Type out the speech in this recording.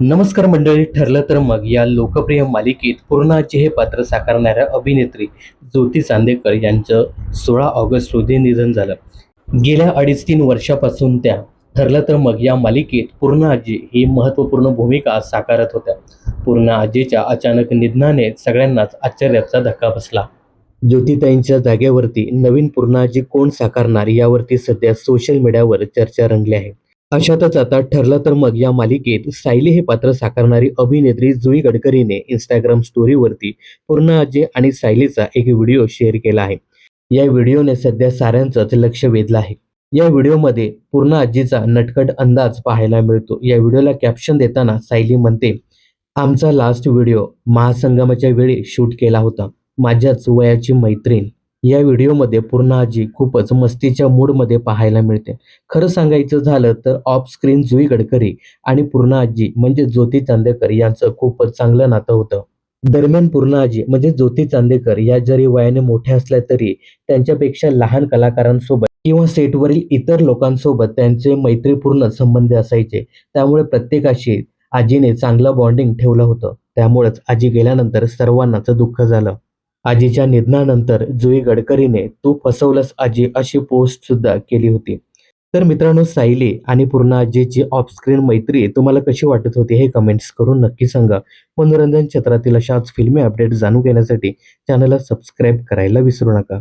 नमस्कार मंडळी ठरलं तर मग या लोकप्रिय मालिकेत पूर्णाचे हे पात्र साकारणाऱ्या अभिनेत्री ज्योती चांदेकर यांचं सोळा ऑगस्ट रोजी निधन झालं. गेल्या अडीच तीन वर्षापासून त्या ठरलं तर मग या मालिकेत पूर्ण आजी ही महत्त्वपूर्ण भूमिका साकारत होत्या. पूर्ण आजीच्या अचानक निधनाने सगळ्यांनाच आश्चर्याचा धक्का बसला. ज्योतिताईंच्या जागेवरती नवीन पूर्णाजी कोण साकारणार यावरती सध्या सोशल मीडियावर चर्चा रंगली आहे. अशातच आता ठरलं तर मग या मालिकेत सायली हे पात्र साकारणारी अभिनेत्री जुई गडकरीने इंस्टाग्राम स्टोरीवरती पूर्ण आजी आणि सायलीचा एक व्हिडिओ शेअर केला आहे. या व्हिडिओने सध्या साऱ्यांचंच लक्ष वेधलं आहे. या व्हिडिओमध्ये पूर्ण आजीचा नटकट अंदाज पाहायला मिळतो. या व्हिडिओला कॅप्शन देताना सायली म्हणते आमचा लास्ट व्हिडिओ महासंगमाच्या वेळी शूट केला होता. माझ्याच वयाची मैत्रीण. या व्हिडिओमध्ये पूर्ण आजी खूपच मस्तीच्या मूडमध्ये पाहायला मिळते. खरं सांगायचं झालं तर ऑफ स्क्रीन जुई गडकरी आणि पूर्ण आजी म्हणजे ज्योती चांदेकर यांचं खूपच चांगलं नातं होतं. दरम्यान पूर्ण आजी म्हणजे ज्योती चांदेकर या जरी वयाने मोठ्या असल्या तरी त्यांच्यापेक्षा लहान कलाकारांसोबत किंवा सेटवरील इतर लोकांसोबत त्यांचे मैत्रीपूर्ण संबंध असायचे. त्यामुळे प्रत्येकाशी आजीने चांगलं बॉन्डिंग ठेवलं होतं. त्यामुळेच आजी गेल्यानंतर सर्वांनाच दुःख झालं. आजीच्या निधनानंतर जुई गडकरीने तू फसवलंस आजी अशी पोस्ट सुद्धा केली होती. तर मित्रांनो सायली आणि पूर्ण आजीची ऑफस्क्रीन मैत्री तुम्हाला कशी वाटत होती हे कमेंट्स करून नक्की सांगा. मनोरंजन क्षेत्रातील अशाच फिल्मी अपडेट जाणून घेण्यासाठी चॅनलला सबस्क्राईब करायला विसरू नका.